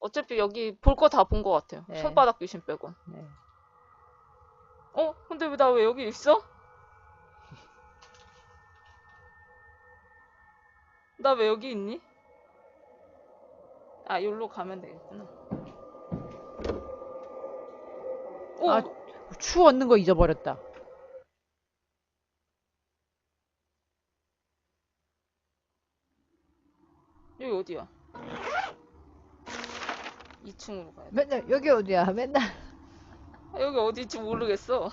어차피 여기 볼 거 다 본 거 같아요. 네. 손바닥 귀신 빼고. 네. 어? 근데 왜 나 왜 여기 있어? 나 왜 여기 있니? 아, 여기로 가면 되겠구나. 오! 아, 추 얻는 거 잊어버렸다. 여기 어디야? 2층으로 가야 돼. 맨날 여기 어디야? 맨날 아, 여기 어디지 모르겠어.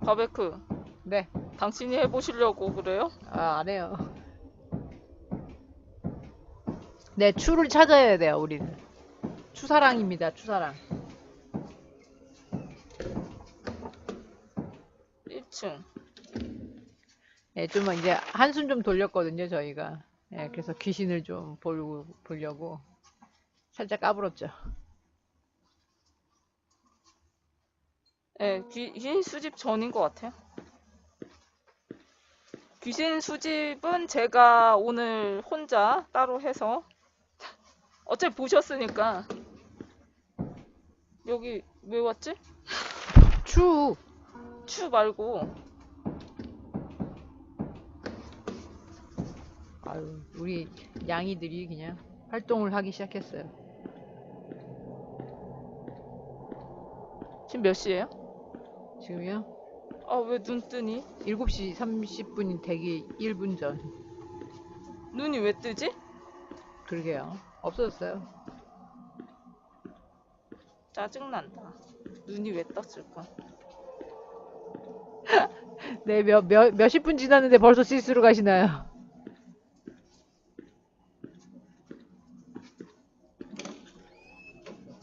바베크, 네. 당신이 해보시려고 그래요? 아, 안 해요. 네, 추를 찾아야 돼요, 우리는. 추사랑입니다, 추사랑. 1층. 예, 좀 이제 한숨 좀 돌렸거든요, 저희가. 예, 그래서 귀신을 좀 보려고, 보려고 살짝 까불었죠. 네, 귀, 귀신 수집 전인 것 같아요. 귀신 수집은 제가 오늘 혼자 따로 해서 어차피 보셨으니까 여기 왜 왔지? 추! 추 말고 아유, 우리 양이들이 그냥 활동을 하기 시작했어요. 지금 몇 시예요? 지금요? 아 왜 눈 뜨니? 7시 30분이 되기 1분 전. 눈이 왜 뜨지? 그러게요. 없어졌어요. 짜증난다. 눈이 왜 떴을까? 네, 몇, 몇, 몇십 분 지났는데 벌써 실수로 가시나요?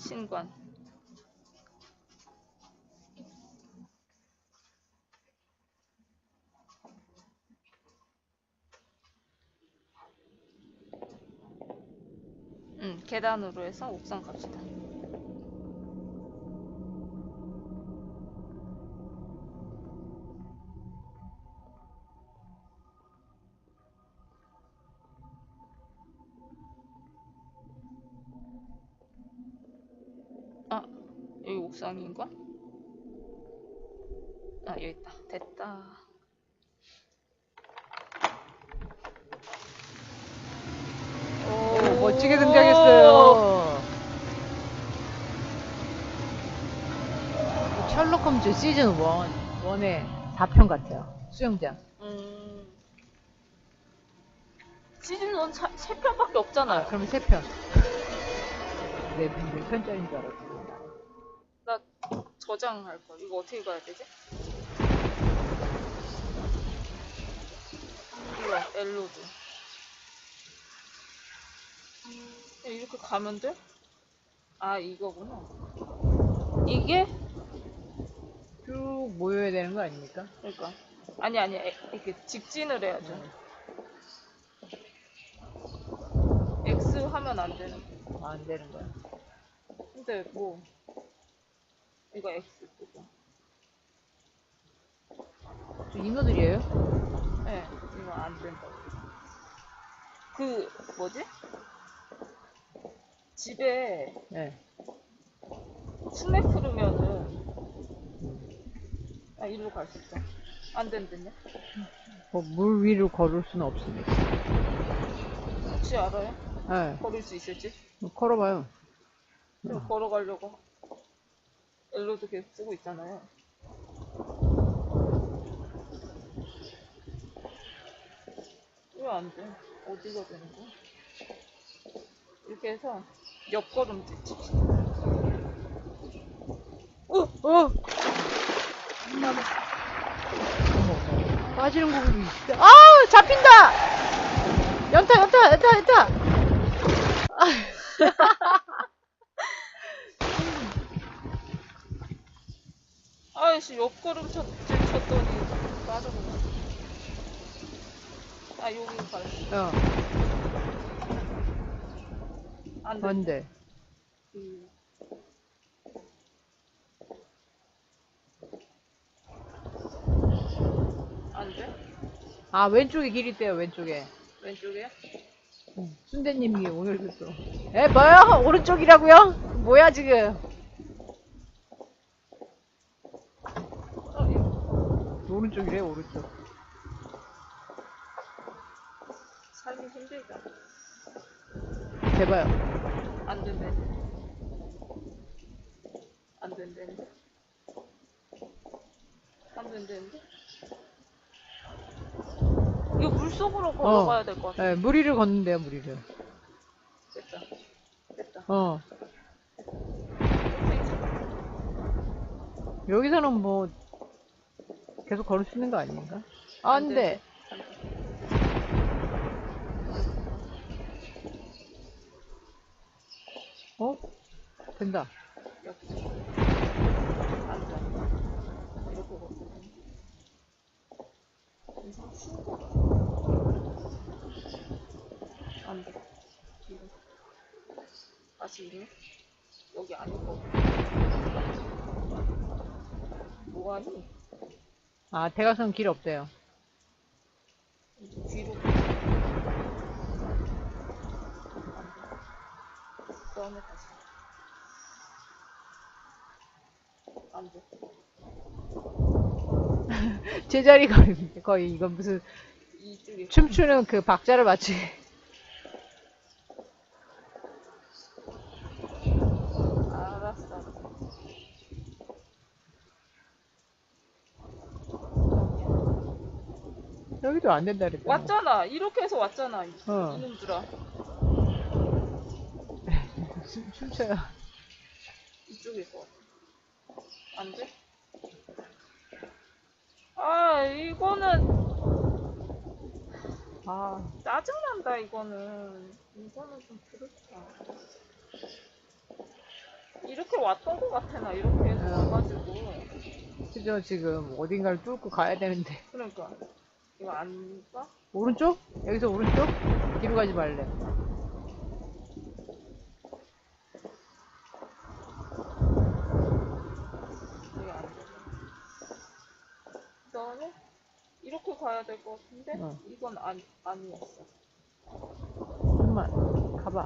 신관. 응, 계단으로 해서 옥상 갑시다. 옥상인가? 아, 여기 있다. 됐다. 오, 멋지게 등장했어요. 셜록 홈즈 시즌 1, 1의 4편 같아요. 수영장. 음. 시즌 1 3편밖에 없잖아요. 그러면 3편. 네, 몇 편짜리인 줄 알았어요. 나 저장할 걸. 이거 어떻게 가야 되지? 이거 엘로드. 이렇게 가면 돼? 아 이거구나. 이게 쭉 모여야 되는 거 아닙니까? 그러니까 아니 아니 에- 이렇게 직진을 해야죠. X 하면 안 되는. 아, 안 되는 거야. 근데 뭐 이거 X 뜨고. 저 인어들이에요? 네, 이거 안 된다고. 그, 뭐지? 집에 네. 수맥 흐르면은, 아, 일로 갈 수 있어. 안 된다냐? 뭐, 물 위로 걸을 수는 없습니다. 혹시 알아요? 네. 걸을 수 있을지? 뭐 걸어봐요. 저 걸어가려고. 엘로도 계속 쓰고 있잖아요. 왜 안 돼? 어디가 되는 거야? 이렇게 해서 옆걸음 칩시다. 어! 어! 어머, 빠지는 부분이 있어. 아우! 잡힌다! 연타, 연타, 연타, 연타! 아 이씨, 옆걸음 쳤, 쳤더니 빠져버려. 아, 여기 갈게. 어, 안 돼. 뭔데? 그... 안 돼? 아, 왼쪽에 길 있대요, 왼쪽에. 왼쪽에? 순대님이 오늘도 또. 에, 뭐야? 오른쪽이라고요? 뭐야, 지금? 어, 이거 오른쪽이래, 오른쪽. 살기 힘들다. 대봐요. 안 된대. 안 된대는데? 안 된대는데? 이거 물속으로 걸어가야 될 것 같아. 네, 무리를 걷는데요, 무리를. 됐다. 됐다. 어. 여기서는 뭐, 계속 걸을 수 있는 거 아닌가? 아, 안안 돼. 돼. 어? 된다. 안 돼. 다시 이리. 여기 아닐 거 뭐하니? 아, 대각선 길 없대요. 뒤로. 그다음에 다시. 안 돼. 제자리 걸음인데, 거의 이건 무슨 이쪽에. 춤추는 그 박자를 맞추기. 알았어. 여기도 안 된다 그랬잖아. 왔잖아. 이렇게 해서 왔잖아. 이- 어. 이놈들아. 춤, 춤춰요. 이쪽에서. 안 돼? 아, 이거는 아, 짜증난다, 이거는. 이거는 좀 그렇다. 이렇게 왔던 것 같아, 나. 이렇게 해서 어. 와가지고. 그죠, 지금 어딘가를 뚫고 가야 되는데. 그러니까. 이거 안 가? 오른쪽? 여기서 오른쪽? 뒤로 가지 말래. 이게 안 돼. 그 다음에 이렇게 가야 될 것 같은데 어. 이건 안, 아니었어. 좀만 가봐.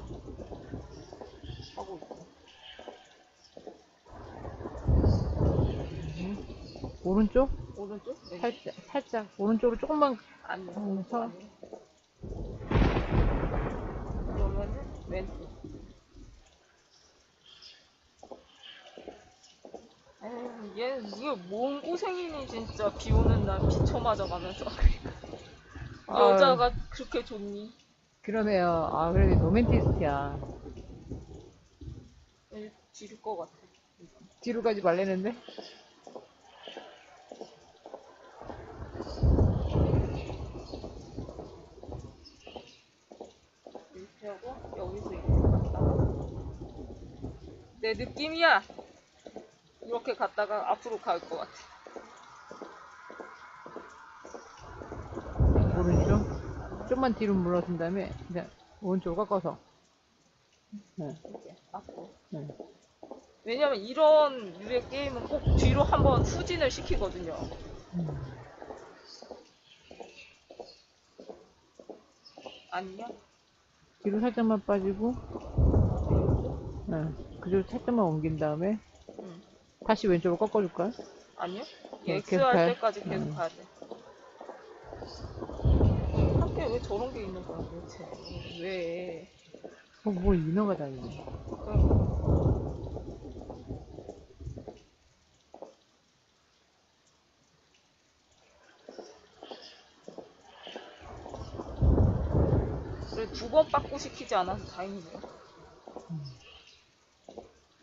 하고 있어. 오른쪽? 오른쪽? 네. 살짝, 살짝. 오른쪽으로 조금만. 아니야. 어, 오른쪽 서. 아니야. 그러면은 왼쪽. 에휴, 얘 이게 뭔 고생이니 진짜 비 오는 날 비쳐 맞아가면서 아유. 여자가 그렇게 좋니? 그러네요. 아, 그래도 로맨티스트야. 에, 지를 것 같아. 뒤로 가지 말래는데? 이렇게 하고 여기서 이렇게 갔다가 내 느낌이야 이렇게 갔다가 앞으로 갈 것 같아 오른쪽? 좀만 뒤로 물러선 다음에, 그냥 오른쪽으로 꺾어서. 네, 이렇게 앞으로 네. 왜냐면 이런 류의 게임은 꼭 뒤로 한번 후진을 시키거든요 아니야? 뒤로 살짝만 빠지고? 네. 그대로 살짝만 옮긴 다음에, 응. 다시 왼쪽으로 꺾어줄까요? 아니요? 네, X 계속 할 가요? 때까지 계속 음. 가야 돼 학교에 왜 저런 게 있는 거야 도대체 왜 어, 뭐 인어가 다니네. 그래 빠꾸 시키지 않아서 다행이네요.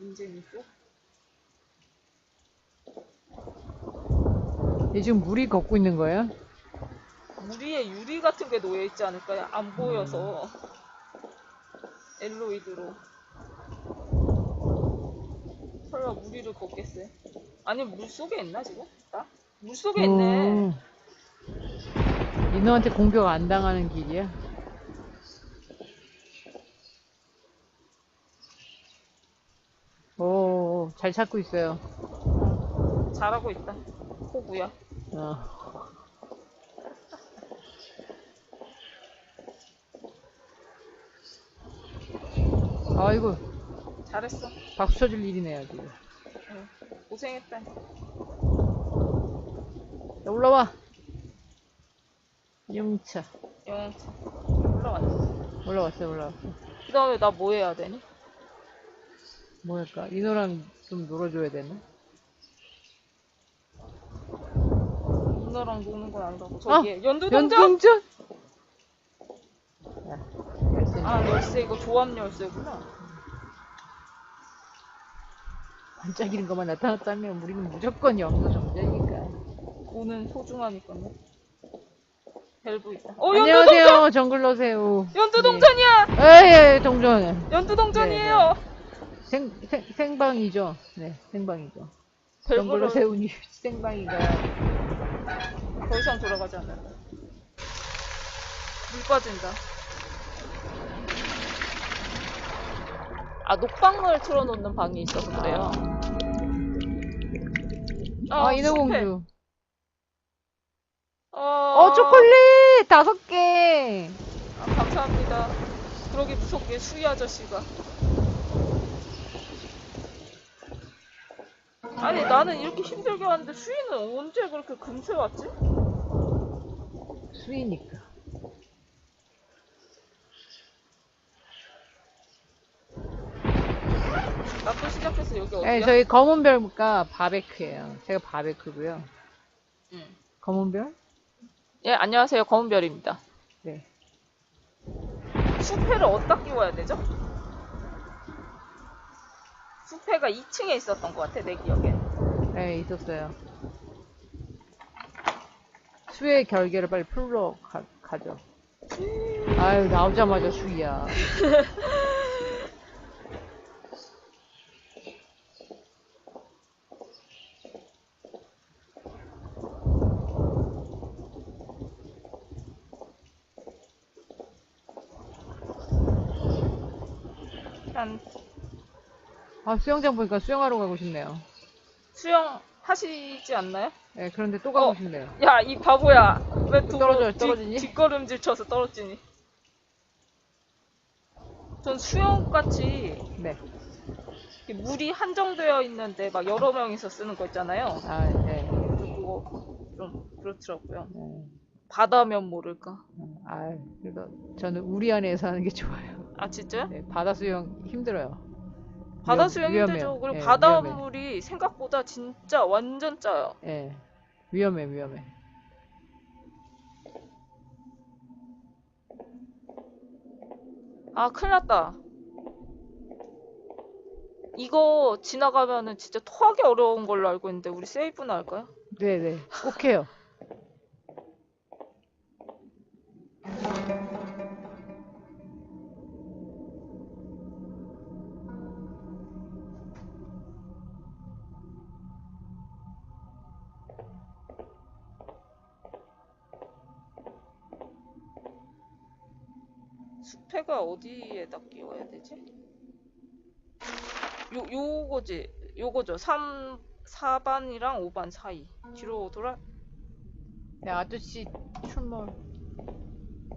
인재미 쪽? 얘 지금 물이 걷고 있는 거예요? 무리에 유리 같은 게 놓여 있지 않을까요? 안 보여서 엘로이드로 설마 무리를 걷겠어요? 아니 물 속에 있나 지금? 나? 물 속에 있네. 음. 인어한테 공격 안 당하는 길이야? 오, 잘 찾고 있어요. 잘하고 있다. 호구야. 어. 아이고, 잘했어. 박수 쳐줄 일이네요, 지금. 응. 고생했다. 야, 올라와. 용차. 영차. 올라왔어. 올라왔어 올라왔어. 그 다음에 나 뭐 해야 되니? 뭐 할까? 이노랑 좀 놀아줘야 되나? 누나랑 노는 건 아니라고. 저기 에 연두동전! 연동전? 야, 열쇠. 아, 열쇠. 이거 조합 열쇠구나. 반짝이는 것만 나타났다면 우리는 무조건 영도 정자니까. 돈은 소중하니까요. 밸브 있다. 어, 연두동전! 안녕하세요, 정글러세요. 연두동전이야! 네. 에이, 동전. 연두동전이에요! 생, 생, 생방이죠. 네, 생방이죠. 밸브를 정글러 세운이 생방이가. 더 이상 돌아가지 않는다. 물 빠진다. 아, 녹방을 틀어놓는 방이 있어서 그래요. 아, 숲에. 인어공주. 어, 어, 초콜릿! 다섯 개! 아, 감사합니다. 그러기 무섭게 수희 아저씨가. 아니, 나는 이렇게 힘들게 왔는데 수희는 언제 그렇게 금세 왔지? 수이니까. 나 또 시작해서 여기 어디야? 네, 저희 검은별가 바베큐예요. 제가 바베큐고요. 응. 검은별? 예, 안녕하세요. 검은별입니다. 네. 수패를 어디다 끼워야 되죠? 수패가 2층에 있었던 것 같아, 내 기억에. 네, 있었어요. 수의 결계를 빨리 풀러 가, 가죠. 아유, 나오자마자 수이야. 한 아, 수영장 보니까 수영하러 가고 싶네요. 수영 하시지 않나요? 네, 그런데 또 가고 어. 싶네요. 야, 이 바보야. 왜 두, 떨어져요, 뒤- 떨어지니? 뒷걸음질 쳐서 떨어지니? 전 수영같이 네. 이렇게 물이 한정되어 있는데 막 여러 명이서 쓰는 거 있잖아요. 아, 네. 그거 좀 그렇더라고요. 네. 바다면 모를까. 아, 그래도 저는 우리 안에서 하는 게 좋아요. 아, 진짜요? 네, 바다 수영 힘들어요. 바다 위험- 수영 위험해요. 힘들죠. 그리고 예, 바닷물이 생각보다 진짜 완전 짜요. 예. 위험해, 위험해. 아, 큰일 났다. 이거 지나가면은 진짜 토하기 어려운 걸로 알고 있는데 우리 세이브나 할까요? 네 네. 꼭 해요. 수패가 어디에다 끼워야 되지? 요, 요거지. 요거죠. 3, 4반이랑 5반 사이. 뒤로 돌아? 네, 아저씨 출몰.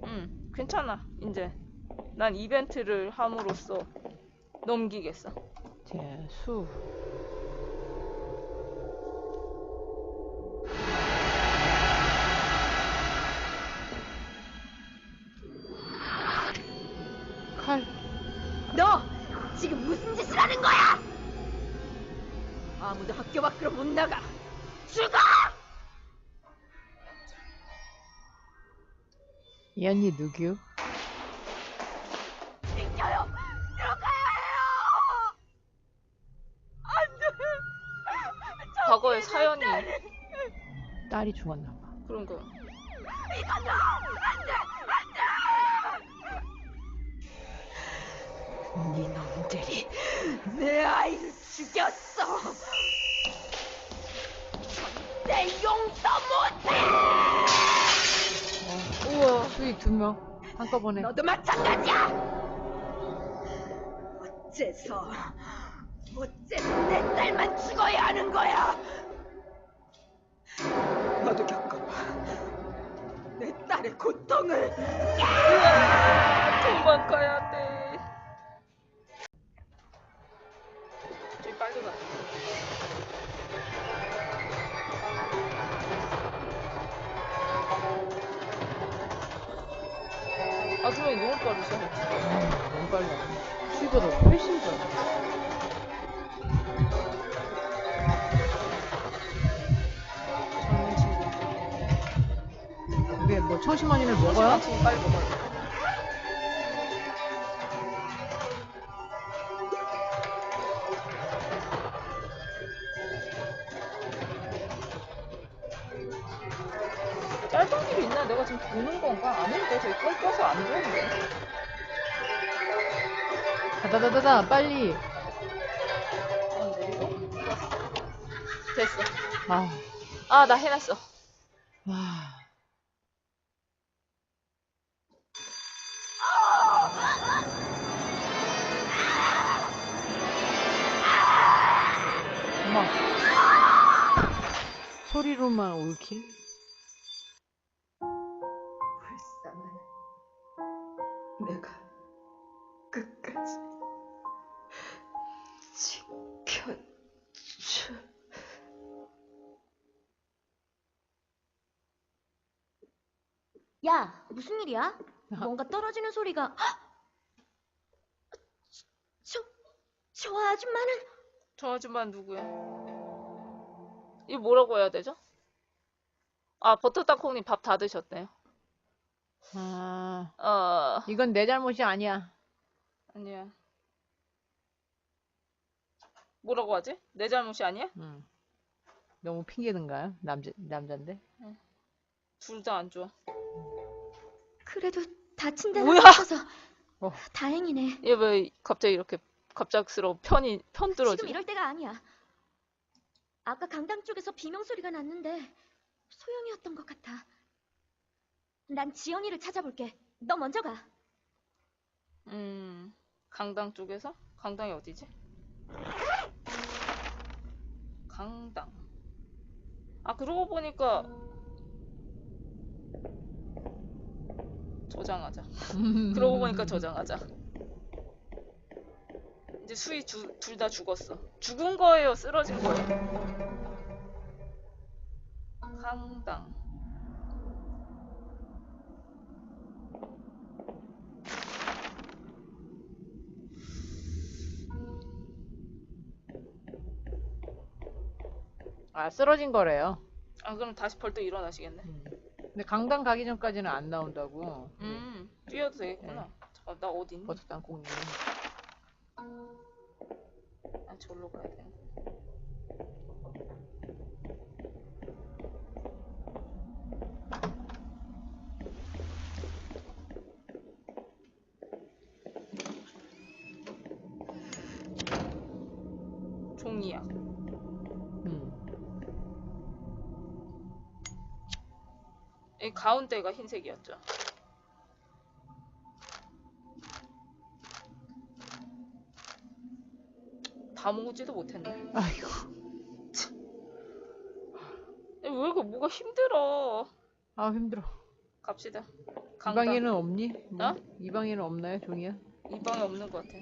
응, 괜찮아. 이제. 난 이벤트를 함으로써 넘기겠어. 제 수. 이 언니 누구? 비켜요. 들어가야 해요. 안 돼. 과거의 사연이 딸이 죽었나 봐. 그런 거. 이건 너. 안 돼. 안 돼. 이놈들이 내 아이를 죽였어. 내 용서 못해. 두 명. 한꺼번에. 너도 마찬가지야. 어째서 어째서 내 딸만 죽어야 하는 거야? 너도 겪어봐. 내 딸의 고통을. 도망가야 돼. 빨라. 수위보다 훨씬 빨라. 이게 뭐 청심환이를 먹어요? 먹어요? 지금 빨리 먹어야 돼. 짧은 길이 있나? 내가 지금 도는 건가? 아닌데 저기 끊겨서 안 좋은데. 다다다다다 빨리. 됐어. 아, 아, 나 해놨어. 와. 엄마. 소리로만 올킬? 불쌍한 내가 끝까지 무슨 일이야? 뭔가 떨어지는 소리가. 헉! 저, 저 아줌마는 저 아줌마 누구야? 이거 뭐라고 해야 되죠? 아, 버터 땅콩님 밥 다 드셨대요. 아, 어, 이건 내 잘못이 아니야. 아니야. 뭐라고 하지? 내 잘못이 아니야? 응. 너무 핑계든가요? 남자, 남잔데? 둘 다 안 좋아. 그래도 다친 데는 뭐야? 없어서 어. 다행이네. 얘 왜 갑자기 이렇게 갑작스러워 편이 편들어지? 지금 이럴 때가 아니야. 아까 강당 쪽에서 비명 소리가 났는데 소영이었던 것 같아. 난 지연이를 찾아볼게. 너 먼저 가. 음, 강당 쪽에서? 강당이 어디지? 강당. 아, 그러고 보니까 저장하자. 그러고 보니까 저장하자. 이제 수희 둘다 죽었어. 죽은 거예요? 쓰러진 거예요? 강당. 아, 쓰러진 거래요. 아, 그럼 다시 벌떡 일어나시겠네. 음. 근데 강당 가기 전까지는 안 나온다고. 음, 뛰어도 되겠구나. 잠깐, 나 어디 있니? 버섯 땅콩님. 아, 절로 가야 돼. 이 가운데가 흰색이었죠. 다 모으지도 못했네. 아이고. 왜 이렇게 뭐가 힘들어? 아, 힘들어. 갑시다. 이 강당. 방에는 없니? 뭐? 어? 이 방에는 없나요, 종이야? 이 방에 없는 것 같아.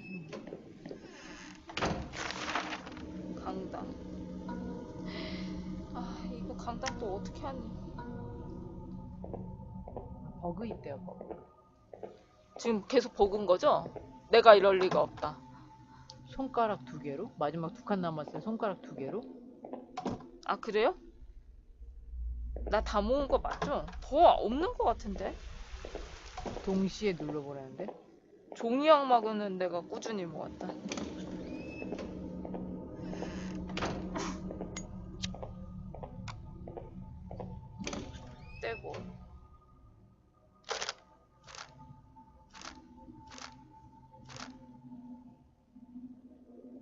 강당. 아, 이거 강당 또 어떻게 하니? 버그 있대요, 버그. 지금 계속 버은 거죠? 내가 이럴 리가 없다. 손가락 두 개로? 마지막 두 칸 남았어요. 손가락 두 개로? 아, 그래요? 나 다 모은 거 맞죠? 더 없는 것 같은데? 동시에 눌러보라는데? 종이 악마그는 내가 꾸준히 모았다.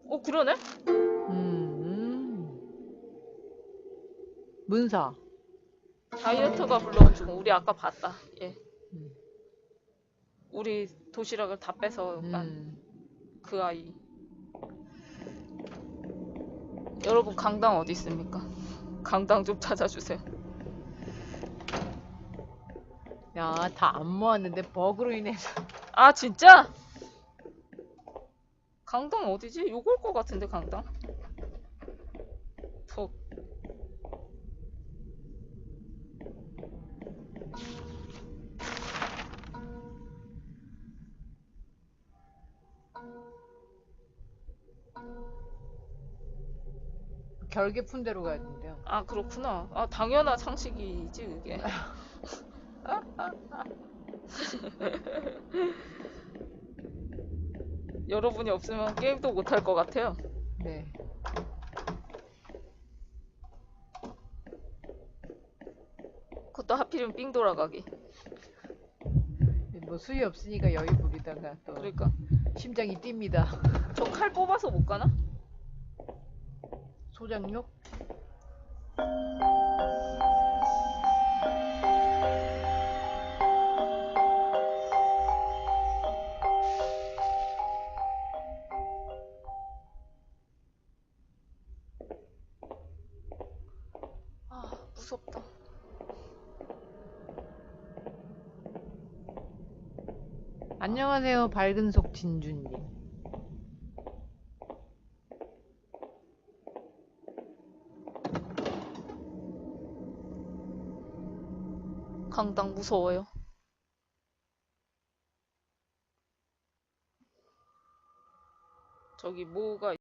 어, 그러네? 음. 문사. 다이어트가 불러온 중 우리 아까 봤다. 예. 음. 우리 도시락을 다간 음. 그 아이. 여러분 강당 어디 있습니까? 강당 좀 찾아주세요. 야, 다 안 모았는데 버그로 인해서. 아 진짜? 강당 어디지? 요걸 것 같은데 강당 덕 결계푼대로 가야 된대요. 아 그렇구나. 아 당연한 상식이지 그게. 여러분이 없으면 게임도 못할 것 같아요. 네. 그것도 하필이면 삥 돌아가기. 뭐 수위 없으니까 여유 부리다가 또 그러니까 심장이 뜁니다. 저 칼 뽑아서 못 가나? 소장욕? 안녕하세요. 밝은 속 진주님. 강당 무서워요. 저기 뭐가